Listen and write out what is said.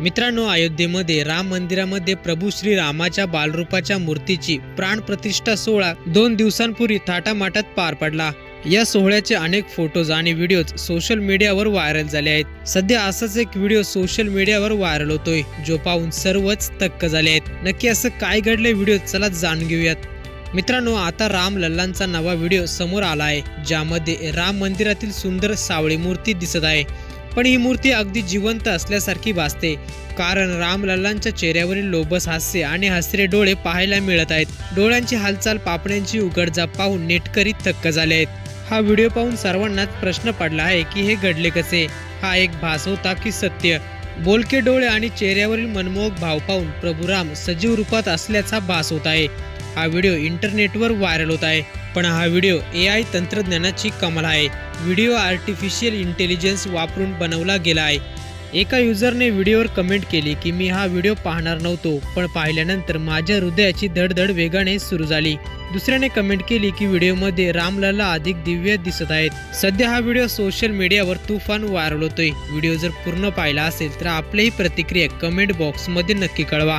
मित्रांनो अयोध्येमध्ये राम मंदिरामध्ये प्रभू श्री रामाच्या बालरूपाच्या मूर्तीची प्राणप्रतिष्ठा सोहळा दोन दिवसांपूर्वी थाटामाटात पार पडला. या सोहळ्याचे अनेक फोटोज आणि व्हिडिओज सोशल मीडियावर व्हायरल झाले आहेत. सध्या असाच एक व्हिडिओ सोशल मीडियावर व्हायरल होतोय जो पाहून सर्वच तक्क झाले आहेत. नक्की असं काय घडले व्हिडिओ चला जाणून घेऊयात. मित्रांनो आता राम लल्लांचा नवा व्हिडिओ समोर आला आहे ज्यामध्ये राम मंदिरातील सुंदर सावळी मूर्ती दिसत आहे. पण ही मूर्ती अगदी जिवंत असल्यासारखी भासते. कारण रामलल्लांच्या चेहऱ्यावरील लोबस हास्य आणि हसरे डोळे पाहायला मिळत आहेत. डोळ्यांची हालचाल पापण्यांची उघडझाप पाहून नेटकरी थक्क झाले आहेत. हा व्हिडिओ पाहून सर्वांनाच प्रश्न पडला आहे की हे घडले कसे? हा एक भास होता की सत्य? बोलके डोळे आणि चेहऱ्यावरील मनमोहक भाव पाहून प्रभुराम सजीव रूपात असल्याचा भास होत आहे. हा व्हिडिओ इंटरनेटवर व्हायरल होत आहे पण हा व्हिडिओ ए आय तंत्रज्ञानाची कमाल आहे. व्हिडिओ आर्टिफिशियल इंटेलिजन्स वापरून बनवला गेला आहे. एका युजरने व्हिडिओवर कमेंट केली की मी हा व्हिडिओ पाहणार नव्हतो पण पाहिल्यानंतर माझ्या हृदयाची धडधड वेगाने सुरू झाली. दुसऱ्याने कमेंट केली की व्हिडिओमध्ये रामलला अधिक दिव्य दिसत आहेत. सध्या हा व्हिडिओ सोशल मीडियावर तुफान व्हायरल होतोय. व्हिडिओ जर पूर्ण पाहिला असेल तर आपलीही प्रतिक्रिया कमेंट बॉक्समध्ये नक्की कळवा.